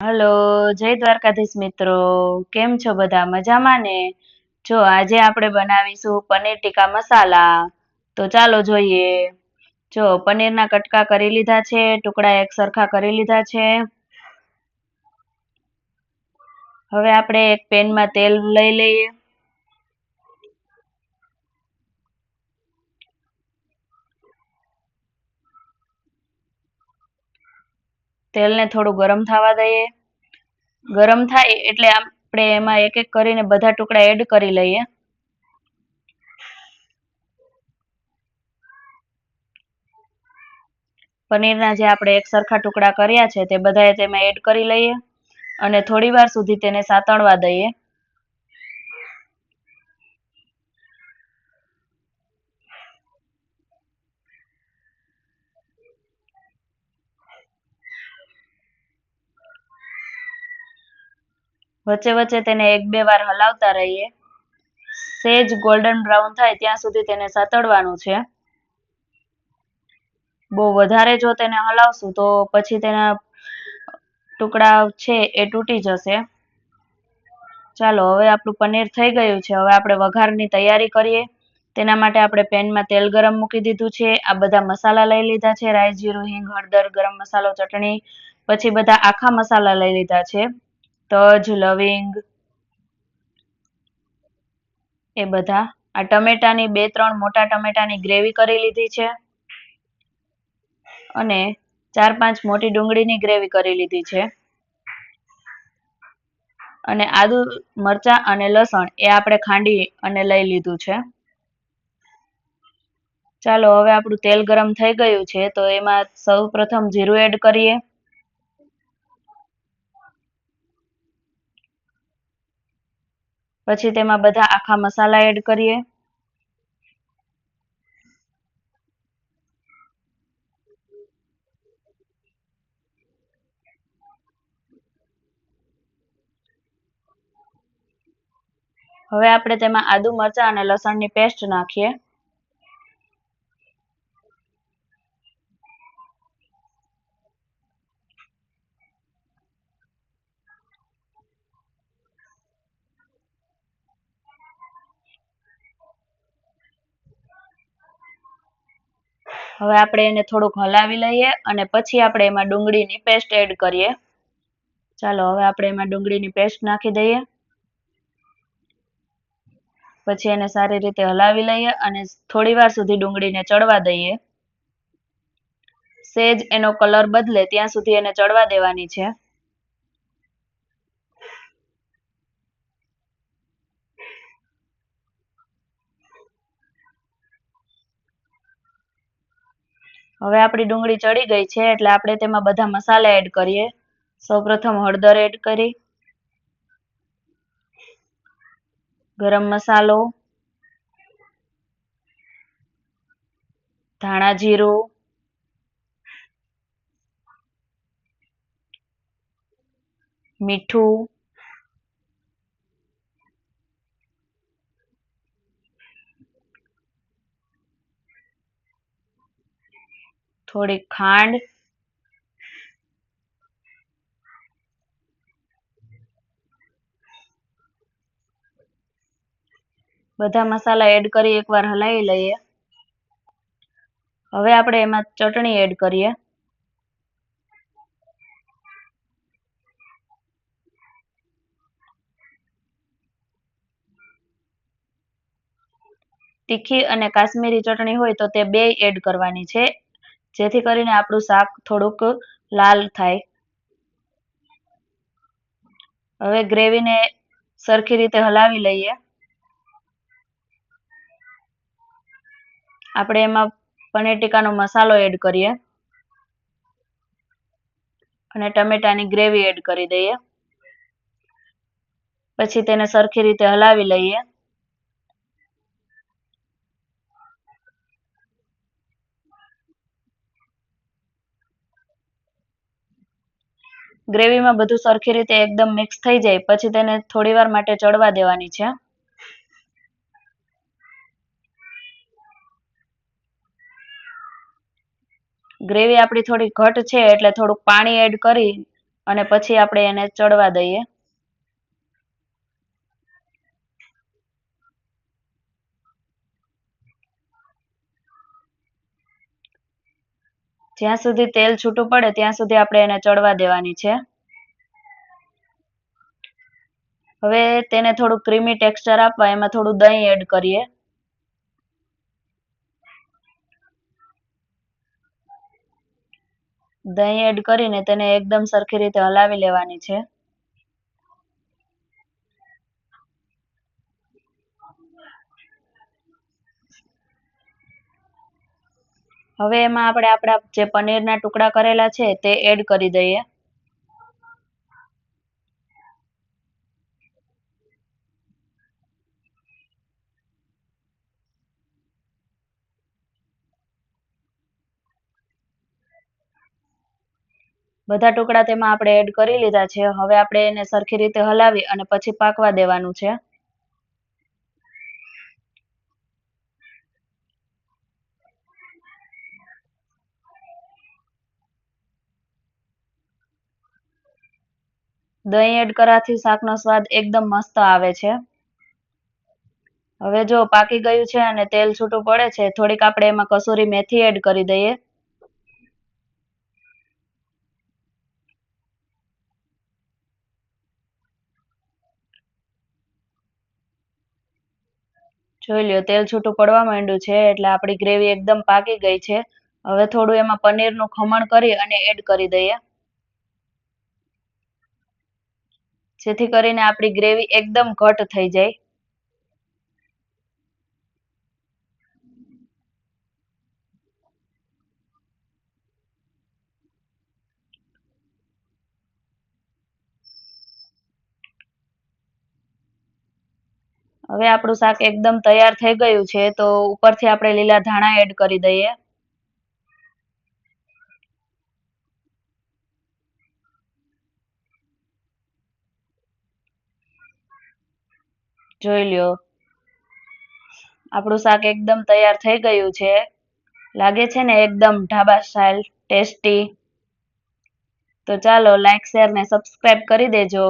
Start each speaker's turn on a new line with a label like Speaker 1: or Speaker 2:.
Speaker 1: Hello, જય દ્વારકાધીશ મિત્રો. કેમ છો બધા? મજામાં ને? જો, આજે આપણે બનાવીશું પનીર ટીકા મસાલા. તો ચાલો જોઈએ. જો, પનીરના કટકા કરી લીધા છે, ટુકડા એક સરખા કરી લીધા છે. હવે આપણે એક પેનમાં તેલ લઈ લઈએ. તેલને થોડું ગરમ થવા દઈએ. ગરમ થાય એટલે આપણે એમાં એક એક કરીને બધા ટુકડા એડ કરી લઈએ. પનીરના જે આપણે એક સરખા ટુકડા કર્યા છે તે બધા તેમાં એડ કરી લઈએ અને થોડી વાર સુધી તેને સાતળવા દઈએ. વચ્ચે વચ્ચે તેને એક બે વાર હલાવતા રહીએ. સેજ ગોલ્ડન બ્રાઉન થાય ત્યાં સુધી તેને સાતળવાનું છે. બહુ વધારે જો તેને હલાવશું તો પછી તેના ટુકડા છે એ તૂટી જશે. ચાલો, હવે આપણું પનીર થઈ ગયું છે. હવે આપણે વઘારની તૈયારી કરીએ. તેના માટે આપણે પેનમાં તેલ ગરમ મૂકી દીધું છે. આ બધા મસાલા લઈ લીધા છે. રાઈ જીરું, હિંગ, હળદર, ગરમ મસાલો, ચટણી, પછી બધા આખા મસાલા લઈ લીધા છે. તજ, લવિંગ એ બધા. આ ટમેટાની બે ત્રણ મોટા ટમેટાની ગ્રેવી કરી લીધી છે. અને ચાર પાંચ મોટી ડુંગળીની ગ્રેવી કરી લીધી છે. અને આદુ, મરચા અને લસણ એ આપણે ખાંડી અને લઈ લીધું છે. ચાલો, હવે આપણું તેલ ગરમ થઈ ગયું છે, તો એમાં સૌ પ્રથમ જીરું એડ કરીએ. પછી તેમાં બધા આખા મસાલા એડ કરીએ. હવે આપણે તેમાં આદુ મરચા અને લસણની પેસ્ટ નાખીએ. હવે આપણે એને થોડુંક હલાવી લઈએ અને પછી આપણે એમાં ડુંગળીની પેસ્ટ એડ કરીએ. ચાલો, હવે આપણે એમાં ડુંગળીની પેસ્ટ નાખી દઈએ. પછી એને સારી રીતે હલાવી લઈએ અને થોડી વાર સુધી ડુંગળીને ચડવા દઈએ. સેજ એનો કલર બદલે ત્યાં સુધી એને ચડવા દેવાની છે. હવે આપણી ડુંગળી ચડી ગઈ છે એટલે આપણે તેમાં બધા મસાલા એડ કરીએ. સૌપ્રથમ હળદર એડ કરી. ગરમ મસાલો. ધાણા જીરું. મીઠું. થોડીક ખાંડ. બધા મસાલા એડ કરી એકવાર હલાવી લઈએ. હવે આપણે એમાં ચટણી એડ કરીએ. તીખી અને કાશ્મીરી ચટણી હોય તો તે બે એડ કરવાની છે. જેથી કરીને આપણું શાક થોડુંક લાલ થાય. હવે ગ્રેવીને સરખી રીતે હલાવી લઈએ. આપણે એમાં પનીર ટીકાનો મસાલો એડ કરીએ. અને ટમેટાની ગ્રેવી એડ કરી દઈએ. પછી તેને સરખી રીતે હલાવી લઈએ. ગ્રેવીમાં બધું સરખી રીતે એકદમ મિક્સ થઈ જાય, પછી તેને થોડી વાર માટે ચડવા દેવાની છે. ગ્રેવી આપણી થોડી ઘટ છે, એટલે થોડુંક પાણી એડ કરી અને પછી આપણે એને ચડવા દઈએ. જ્યાં સુધી તેલ છૂટું પડે ત્યાં સુધી આપણે એને ચડવા દેવાની છે. હવે તેને થોડું ક્રીમી ટેક્સચર આપવા, એમાં થોડું દહીં એડ કરીએ. દહીં એડ કરીને તેને એકદમ સરખી રીતે હલાવી લેવાની છે. હવે એમાં આપણે આપણા જે પનીરના ટુકડા કરેલા છે તે એડ કરી દઈએ. બધા ટુકડા તેમાં આપણે એડ કરી લીધા છે. હવે આપણે એને સરખી રીતે હલાવી અને પછી પાકવા દેવાનું છે. દહીં એડ કરવાથી શાકનો સ્વાદ એકદમ મસ્ત આવે છે. હવે જો પાકી ગયું છે અને તેલ છૂટું પડે છે, થોડીક આપણે એમાં કસૂરી મેથી એડ કરી દઈએ. જોઈ લ્યો, તેલ છૂટું પડવા માંડ્યું છે, એટલે આપણી ગ્રેવી એકદમ પાકી ગઈ છે. હવે થોડું એમાં પનીરનું ખમણ કરી અને એડ કરી દઈએ. જેથી કરીને આપણી ગ્રેવી એકદમ ઘટ થઈ જાય. હવે આપણું શાક એકદમ તૈયાર થઈ ગયું છે, તો ઉપરથી આપણે લીલા ધાણા એડ કરી દઈએ. જોઈ લ્યો. આપણું શાક એકદમ તૈયાર થઈ ગયું છે. લાગે છે ને એકદમ ઢાબા સ્ટાઇલ ટેસ્ટી તો ચાલો લાઈક શેર ને સબસ્ક્રાઇબ કરી દેજો.